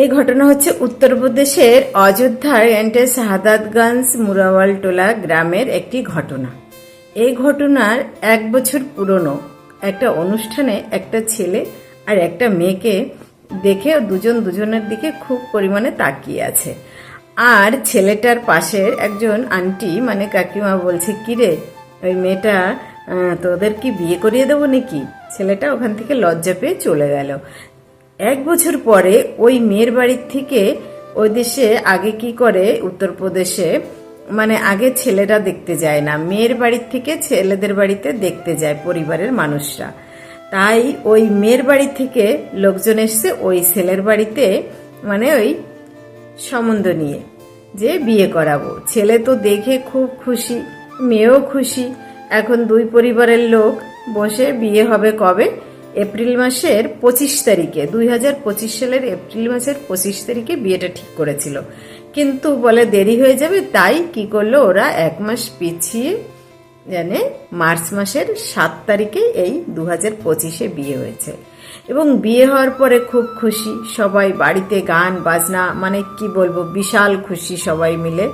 এই ঘটনা হচ্ছে উত্তরপ্রদেশের অযোধ্যার এন্টে শাহাদাতগঞ্জ মুরাওয়াল টোলা গ্রামের একটি ঘটনা। এই ঘটনার এক বছর পুরনো একটা অনুষ্ঠানে একটা ছেলে আর একটা মেয়েকে দেখে দুজন দুজনের দিকে খুব পরিমাণে তাকিয়ে আছে। আর ছেলেটার পাশের একজন আন্টি মানে কাকিমা বলছে, কিরে, ওই মেয়েটা তোদের কি বিয়ে করিয়ে দেবো নাকি? ছেলেটা ওখান থেকে লজ্জা পেয়ে চলে গেল। এক বছর পরে ওই মেয়ের বাড়ির থেকে ওই দেশে আগে কি করে? উত্তরপ্রদেশে। মানে আগে ছেলেরা দেখতে যায় না। মেয়ের বাড়ির থেকে ছেলেদের বাড়িতে দেখতে যায় পরিবারের মানুষরা। তাই ওই মেয়ের বাড়ি থেকে লোকজন এসছে ওই ছেলের বাড়িতে মানে ওই সম্বন্ধ নিয়ে যে বিয়ে করাবো। ছেলে তো দেখে খুব খুশি, মেয়েও খুশি। এখন দুই পরিবারের লোক বসে বিয়ে হবে কবে? এপ্রিল মাসের পঁচিশ তারিখে, দুই হাজার পঁচিশ সালের এপ্রিল মাসের পঁচিশ তারিখে বিয়েটা ঠিক করেছিল। কিন্তু বলে দেরি হয়ে যাবে, তাই কি করল ওরা এক মাস পিছিয়ে জানে মার্চ মাসের সাত তারিখে এই দু হাজার পঁচিশে বিয়ে হয়েছে। এবং বিয়ে হওয়ার পরে খুব খুশি, সবাই বাড়িতে গান, বাজনা মানে কি বলব, বিশাল খুশি সবাই মিলে।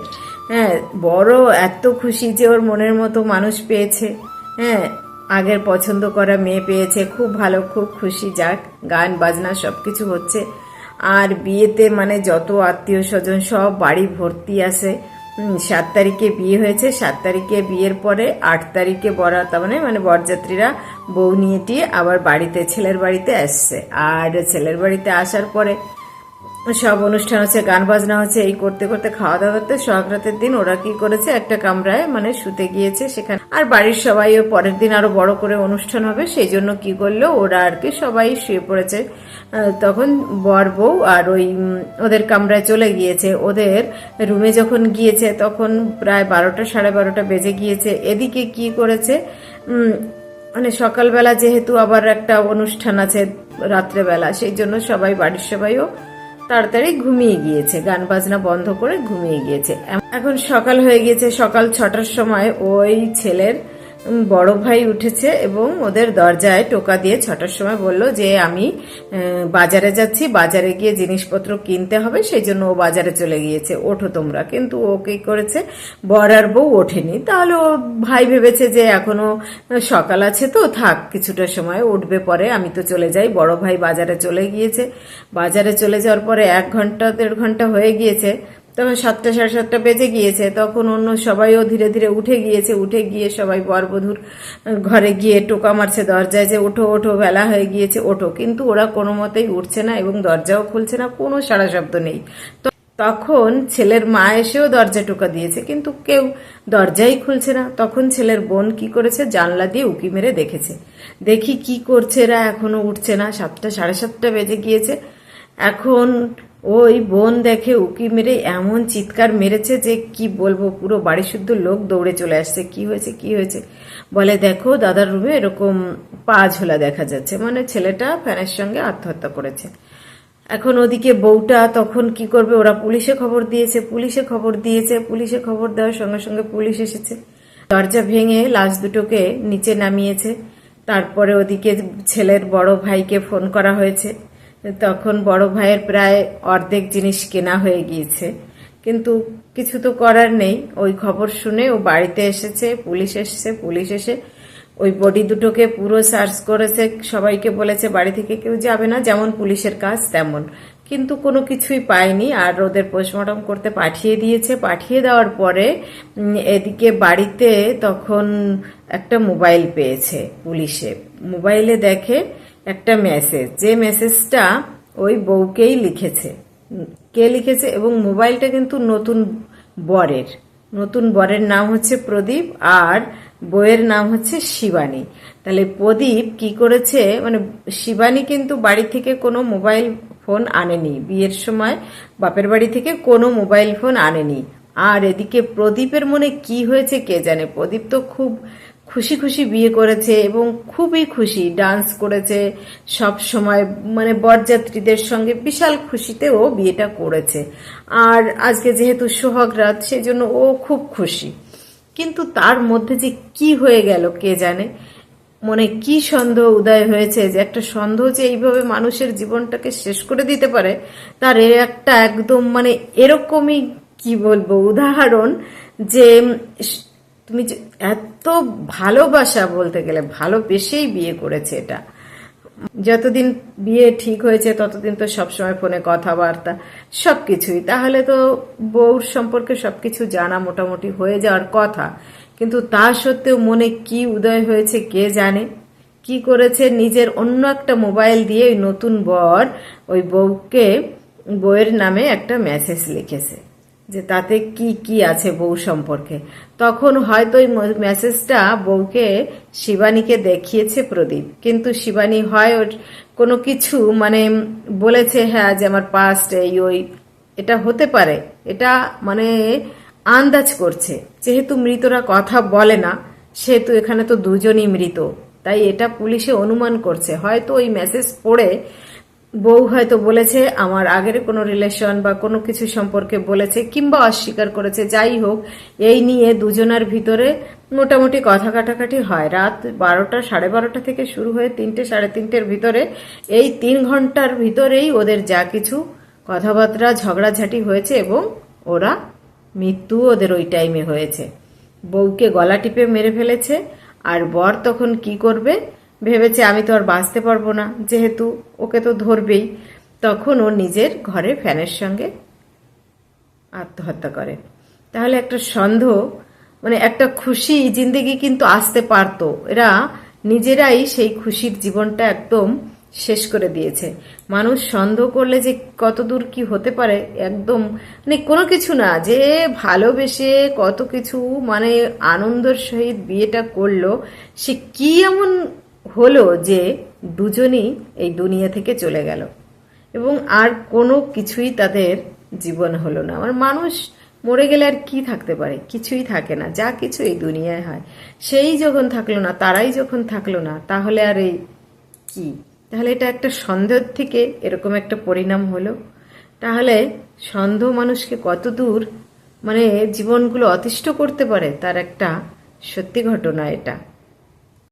হ্যাঁ বড় এত খুশি যে ওর মনের মতো মানুষ পেয়েছে। হ্যাঁ আগের পছন্দ করা মেয়ে পেয়েছে। খুব ভালো খুব খুশি যাক গান বাজনা সব কিছু হচ্ছে। আর বিয়েতে মানে যত আত্মীয় স্বজন সব বাড়ি ভর্তি হুম, সাত তারিখে বিয়ে হয়েছে। সাত তারিখে বিয়ের পরে আট তারিখে বরাত মানে মানে বরযাত্রীরা বউ নিয়ে টিয়ে আবার বাড়িতে ছেলের বাড়িতে আসছে। আর ছেলের বাড়িতে আসার পরে সব অনুষ্ঠান হচ্ছে গান বাজনা হচ্ছে। এই করতে করতে খাওয়া দাওয়া করতে সোহাগরাতের দিন ওরা কি করেছে? একটা কামরায় মানে শুতে গিয়েছে সেখানে। আর বাড়ির সবাই ও পরের দিন আরও বড় করে অনুষ্ঠান হবে সেই জন্য কি করল, ওরা আর কি সবাই শুয়ে পড়েছে। তখন বর বউ আর ওই ওদের কামরায় চলে গিয়েছে। ওদের রুমে যখন গিয়েছে, তখন প্রায় বারোটা, সাড়ে বারোটা বেজে গিয়েছে। এদিকে কি করেছে মানে সকালবেলা যেহেতু আবার একটা অনুষ্ঠান আছে রাত্রেবেলা সেই জন্য সবাই, বাড়ির সবাইও তাড়াতাড়ি ঘুমিয়ে গিয়েছে, গান বাজনা বন্ধ করে ঘুমিয়ে গিয়েছে। এখন সকাল হয়ে গিয়েছে, সকাল ছটার সময় ওই ছেলের বড় ভাই উঠেছে এবং ওদের দরজায় টোকা দিয়ে ছটার সময় বলল যে আমি বাজারে যাচ্ছি, বাজারে গিয়ে জিনিসপত্র কিনতে হবে, সেই জন্য ও বাজারে চলে গিয়েছে। ওঠো তোমরা। কিন্তু ও কি করেছে? বর আর বউ ওঠেনি। তাহলে ও ভাই ভেবেছে যে এখনও সকাল আছে তো, থাক, কিছুটা সময় উঠবে পরে, আমি তো চলে যাই। বড় ভাই বাজারে চলে গিয়েছে। বাজারে চলে যাওয়ার পরে এক ঘণ্টা, দেড় ঘণ্টা হয়ে গিয়েছে। তখন সাতটা, সাড়ে সাতটা বেজে গিয়েছে। তখন অন্য সবাইও ধীরে ধীরে উঠে গিয়েছে, উঠে গিয়ে সবাই বরবধূর ঘরে গিয়ে টোকা মারছে দরজায় যে, ওঠো ওঠো, বেলা হয়ে গিয়েছে, ওঠো। কিন্তু ওরা কোনো মতেই উঠছে না এবং দরজাও খুলছে না, কোনো সাড়া শব্দ নেই। তো তখন ছেলের মা এসেও দরজা টোকা দিয়েছে, কিন্তু কেউ দরজাই খুলছে না। তখন ছেলের বোন কি করেছে? জানলা দিয়ে উকি মেরে দেখেছে। দেখি কি করছে এরা, এখনও উঠছে না। সাতটা, সাড়ে সাতটা বেজে গিয়েছে। এখন ওই বোন দেখে উকি মেরে এমন চিৎকার মেরেছে যে কি বলব, পুরো বাড়ি শুদ্ধ লোক দৌড়ে চলে আসছে। কি হয়েছে কি হয়েছে? বলে, দেখো, দাদার রুমে এরকম পা ঝোলা দেখা যাচ্ছে। মানে ছেলেটা ফ্যানের সঙ্গে আত্মহত্যা করেছে। এখন ওদিকে বউটা তখন কি করবে? ওরা পুলিশে খবর দিয়েছে, পুলিশে খবর দিয়েছে, পুলিশে খবর দেওয়ার সঙ্গে সঙ্গে পুলিশ এসেছে। দরজা ভেঙে লাশ দুটোকে নিচে নামিয়েছে। তারপরে ওদিকে ছেলের বড় ভাইকে ফোন করা হয়েছে। তখন বড় ভাইয়ের প্রায় অর্ধেক জিনিস কেনা হয়ে গিয়েছে। কিন্তু কিছু তো করার নেই। ওই খবর শুনে ও বাড়িতে এসেছে, পুলিশ এসেছে, পুলিশ এসে ওই বডি দুটোকে পুরো সার্চ করেছে। সবাইকে বলেছে, বাড়ি থেকে কেউ যাবে না, যেমন পুলিশের কাজ, তেমন। কিন্তু কোনো কিছুই পায়নি আর ওদের পোস্টমর্টম করতে পাঠিয়ে দিয়েছে। পাঠিয়ে দেওয়ার পরে এদিকে বাড়িতে তখন একটা মোবাইল পেয়েছে পুলিশে। মোবাইলে দেখে একটা মেসেজ যে মেসেজটা ওই বউকেই লিখেছে। কে লিখেছে? এবং মোবাইলটা কিন্তু নতুন বরের। নতুন বরের নাম হচ্ছে প্রদীপ আর বইয়ের নাম হচ্ছে শিবানী। তাহলে প্রদীপ কি করেছে? মানে শিবানী কিন্তু বাড়ি থেকে কোনো মোবাইল ফোন আনেনি। বিয়ের সময় বাপের বাড়ি থেকে কোনো মোবাইল ফোন আনেনি। আর এদিকে প্রদীপের মনে কি হয়েছে কে জানে? প্রদীপ তো খুব খুশি খুশি বিয়ে করেছে এবং খুবই খুশি, ডান্স করেছে, সব সময় মানে বরযাত্রীদের সঙ্গে বিশাল খুশিতে ও বিয়েটা করেছে। আর আজকে যেহেতু সোহাগ রাত, সেজন্য ও খুব খুশি। কিন্তু তার মধ্যে যে কি হয়ে গেল কে জানে? মনে কি সন্দেহ উদয় হয়েছে যে একটা সন্দেহ যে এইভাবে মানুষের জীবনটাকে শেষ করে দিতে পারে, তার একটা একদম মানে এরকমই কি বলব? উদাহরণ যে তুমি এত ভালোবাসা বলতে গেলে, ভালোবেসেই বিয়ে করেছে এটা। যতদিন বিয়ে ঠিক হয়েছে, ততদিন তো সবসময় ফোনে কথাবার্তা সবকিছুই। তাহলে তো বউর সম্পর্কে সবকিছু জানা মোটামুটি হয়ে যাওয়ার কথা। কিন্তু তা সত্ত্বেও মনে কি উদয় হয়েছে কে জানে? কি করেছে? নিজের অন্য একটা মোবাইল দিয়ে নতুন বর, ওই বউকে বউয়ের নামে একটা মেসেজ লিখেছে। যে তাতে কি কি আছে বউ সম্পর্কে। তখন হয়তো ওই মেসেজটা বউকে শিবানীকে দেখিয়েছে প্রদীপ। কিন্তু শিবানী হয় ওর কোনো কিছু মানে বলেছে হ্যাঁ যে আমার পাস্ট এই, ওই, এটা হতে পারে। এটা মানে আন্দাজ করছে। যেহেতু মৃতরা কথা বলে না, সেহেতু এখানে তো দুজনই মৃত। তাই এটা পুলিশে অনুমান করছে। হয়তো ওই মেসেজ পড়ে বউ হয়তো বলেছে, আমার আগের কোনো রিলেশন বা কোনো কিছু সম্পর্কে বলেছে কিংবা অস্বীকার করেছে, যাই হোক, এই নিয়ে দুজনের ভিতরে মোটামুটি কথা কাটাকাটি হয়। রাত বারোটা, সাড়ে বারোটা থেকে শুরু হয়ে তিনটে, সাড়ে তিনটের ভিতরে এই তিন ঘণ্টার ভিতরেই ওদের যা কিছু কথাবার্তা, ঝগড়াঝাটি হয়েছে এবং ওরা মৃত্যু ওদের ওই টাইমে হয়েছে। বউকে গলা টিপে মেরে ফেলেছে, আর বর তখন কি করবে? ভেবেছে আমি তো আর বাঁচতে পারব না। যেহেতু ওকে তো ধরবেই। তখন ও নিজের ঘরে ফ্যানের সঙ্গে আত্মহত্যা করে। তাহলে একটা সন্দেহ মানে একটা খুশি জিন্দেগি কিন্তু আসতে পারতো। এরা নিজেরাই সেই খুশির জীবনটা একদম শেষ করে দিয়েছে। মানুষ সন্দেহ করলে যে কত দূর কি হতে পারে, একদম মানে কোনো কিছু না। যে ভালোবেসে কত কিছু মানে আনন্দের সহিত বিয়েটা করল, সে কি এমন হলো যে দুজনই এই দুনিয়া থেকে চলে গেল। এবং আর কোনো কিছুই তাদের জীবন হলো না। আমার মানুষ মরে গেলে আর কি থাকতে পারে? কিছুই থাকে না। যা কিছু এই দুনিয়ায় হয়। সেই যখন থাকল না, তারাই যখন থাকল না, তাহলে আর এই কি? তাহলে এটা একটা সন্দেহ থেকে এরকম একটা পরিণাম হলো। তাহলে সন্দেহ মানুষকে কত দূর মানে জীবনগুলো অতিষ্ঠ করতে পারে, তার একটা সত্যি ঘটনা এটা।